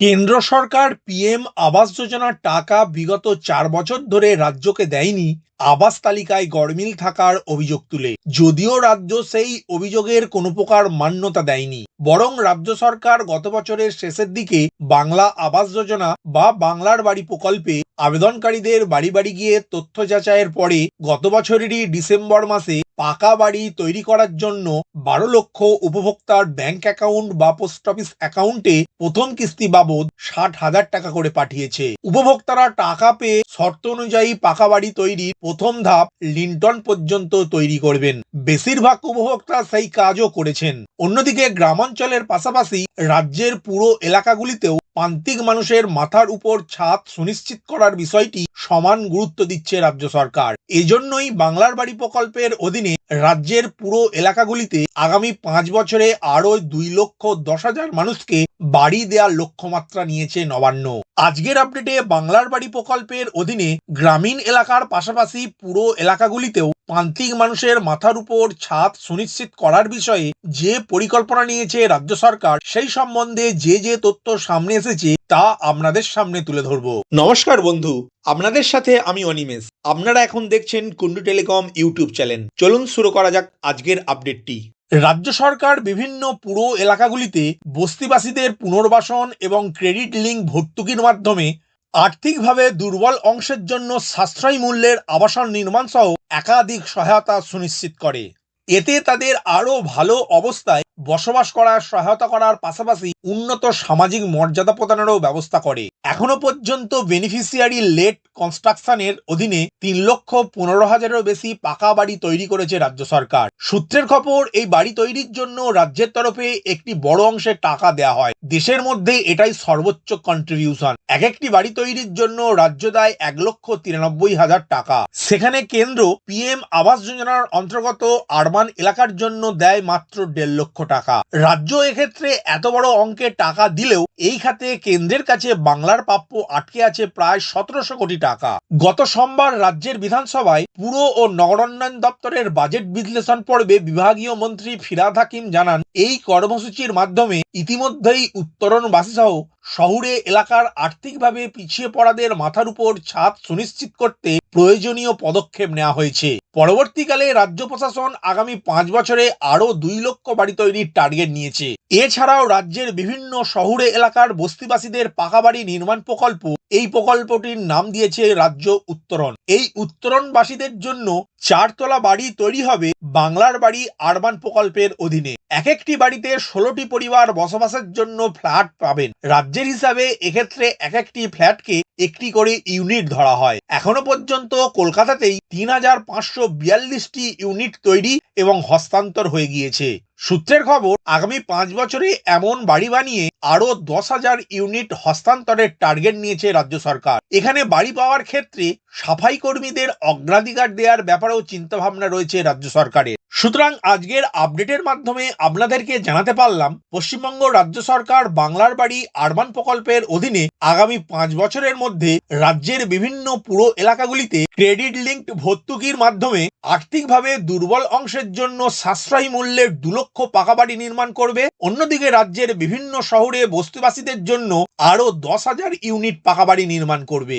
কেন্দ্র সরকার পিএম আবাস যোজনার টাকা বিগত চার বছর ধরে রাজ্যকে দেয়নি, আবাস তালিকায় গড়মিল থাকার অভিযোগ তুলে। যদিও রাজ্য সেই অভিযোগের কোনো প্রকার মান্যতা দেয়নি, বরং রাজ্য সরকার গত বছরের শেষের দিকে বাংলা আবাস যোজনা বা বাংলার বাড়ি প্রকল্পে আবেদনকারীদের বাড়ি বাড়ি গিয়ে তথ্য যাচাইয়ের পরে গত বছরেরই ডিসেম্বর মাসে পাকা বাড়ি তৈরি করার জন্য বারো লক্ষ উপভোক্তার ব্যাংক অ্যাকাউন্ট বা পোস্ট অফিস অ্যাকাউন্টে প্রথম কিস্তি বাবদ ষাট হাজার টাকা করে পাঠিয়েছে। উপভোক্তারা টাকা পেয়ে শর্ত অনুযায়ী পাকা বাড়ি তৈরির প্রথম ধাপ লিন্টন পর্যন্ত তৈরি করবেন। বেশিরভাগ উপভোক্তা সেই কাজও করেছেন। অন্যদিকে গ্রামাঞ্চলের পাশাপাশি রাজ্যের পুরো এলাকাগুলিতেও প্রান্তিক মানুষের মাথার উপর ছাদ সুনিশ্চিত করার বিষয়টি সমান গুরুত্ব দিচ্ছে রাজ্য সরকার। এজন্যই বাংলার বাড়ি প্রকল্পের অধীনে রাজ্যের পুরো এলাকাগুলিতে আগামী পাঁচ বছরে আরও দুই লক্ষ দশ হাজার মানুষকে বাড়ি দেওয়ার লক্ষ্যমাত্রা নিয়েছে নবান্ন। আজকের আপডেটে বাংলার বাড়ি প্রকল্পের অধীনে গ্রামীণ এলাকার পাশাপাশি পুরো এলাকাগুলিতেও প্রান্তিক মানুষের মাথার উপর ছাদ সুনিশ্চিত করার বিষয়ে যে পরিকল্পনা নিয়েছে রাজ্য সরকার, সেই সম্বন্ধে যে যে তথ্য সামনে এসেছে তা আপনাদের সামনে তুলে ধরবো। নমস্কার বন্ধু, আপনাদের সাথে আমি অনিমেষ। আপনারা এখন দেখছেন কুন্ডু টেলিকম ইউটিউব চ্যানেল। চলুন শুরু করা যাক আজকের আপডেটটি রাজ্য সরকার বিভিন্ন পুরো এলাকাগুলিতে বস্তিবাসীদের পুনর্বাসন এবং ক্রেডিট লিঙ্ক ভর্তুকির মাধ্যমে আর্থিকভাবে দুর্বল অংশের জন্য সাশ্রয়ী মূল্যের আবাসন নির্মাণ সহ একাধিক সহায়তা সুনিশ্চিত করে। এতে তাদের আরও ভালো অবস্থায় বসবাস করার, সহায়তা করার পাশাপাশি উন্নত সামাজিক মর্যাদা প্রদানেরও ব্যবস্থা করে। এখনও পর্যন্ত বেনিফিশিয়ারি লেট কনস্ট্রাকশনের অধীনে তিন লক্ষ পনেরো হাজারেরও বেশি পাকা বাড়ি তৈরি করেছে রাজ্য সরকার। সূত্রের খবর, এই বাড়ি তৈরির জন্য রাজ্যের তরফে একটি বড় অংশের টাকা দেওয়া হয়। দেশের মধ্যে এটাই সর্বোচ্চ কন্ট্রিবিউশন এক একটি বাড়ি তৈরির জন্য রাজ্য দেয় এক লক্ষ তিরানব্বই হাজার টাকা। সেখানে কেন্দ্র পিএম আবাস যোজনার অন্তর্গত আরবান এলাকার জন্য দেয় মাত্র দেড় লক্ষ টাকা। রাজ্য এক্ষেত্রে এত বড় অঙ্কের টাকা দিলেও এই খাতে কেন্দ্রের কাছে বাংলার প্রাপ্য আটকে আছে প্রায় সতেরোশো কোটি টাকা। গত সোমবার রাজ্যের বিধানসভায় পুর ও নগরোন্নয়ন দপ্তরের বাজেট বিশ্লেষণ পর্বে বিভাগীয় মন্ত্রী ফিরাদ হাকিম জানান, এই কর্মসূচির মাধ্যমে ইতিমধ্যেই উত্তরণবাসী সহ শহুরে এলাকার আর্থিকভাবে পিছিয়ে পড়াদের মাথার উপর ছাদ সুনিশ্চিত করতে প্রয়োজনীয় পদক্ষেপ নেওয়া হয়েছে। পরবর্তীকালে রাজ্য প্রশাসন আগামী পাঁচ বছরে আরও দুই লক্ষ বাড়ি তৈরির টার্গেট নিয়েছে। এছাড়াও রাজ্যের বিভিন্ন শহুরে এলাকার বস্তিবাসীদের পাকা বাড়ি নির্মাণ প্রকল্প এই প্রকল্পটির নাম দিয়েছে রাজ্য উত্তরণ। এই উত্তরণবাসীদের জন্য চারতলা বাড়ি তৈরি হবে বাংলার বাড়ি আরবান প্রকল্পের অধীনে। এক একটি বাড়িতে ষোলোটি পরিবার বসবাসের জন্য ফ্ল্যাট পাবেন। রাজ্যের হিসাবে এক্ষেত্রে এক একটি ফ্ল্যাটকে একটি করে ইউনিট ধরা হয়। এখনও পর্যন্ত কলকাতাতেই তিন হাজার পাঁচশো বিয়াল্লিশটি ইউনিট তৈরি এবং হস্তান্তর হয়ে গিয়েছে। সূত্রের খবর, আগামী পাঁচ বছরে এমন বাড়ি বানিয়ে আরও দশ হাজার ইউনিট হস্তান্তরের টার্গেট নিয়েছে রাজ্য সরকার। এখানে বাড়ি পাওয়ার ক্ষেত্রে সাফাই কর্মীদের অগ্রাধিকার দেওয়ার ব্যাপারেও চিন্তাভাবনা রয়েছে রাজ্য সরকারের। সুতরাং আজকের আপডেটের মাধ্যমে আপনাদেরকে জানাতে পারলাম, পশ্চিমবঙ্গ রাজ্য সরকার বাংলার বাড়ি আরবান প্রকল্পের অধীনে আগামী পাঁচ বছরের মধ্যে রাজ্যের বিভিন্ন পুরো এলাকাগুলিতে ক্রেডিট লিঙ্কড ভর্তুকির মাধ্যমে আর্থিকভাবে দুর্বল অংশের জন্য সাশ্রয়ী মূল্যের দু লক্ষ পাকা বাড়ি নির্মাণ করবে। অন্যদিকে রাজ্যের বিভিন্ন শহরে বস্তিবাসীদের জন্য আরও দশ হাজার ইউনিট পাকা বাড়ি নির্মাণ করবে।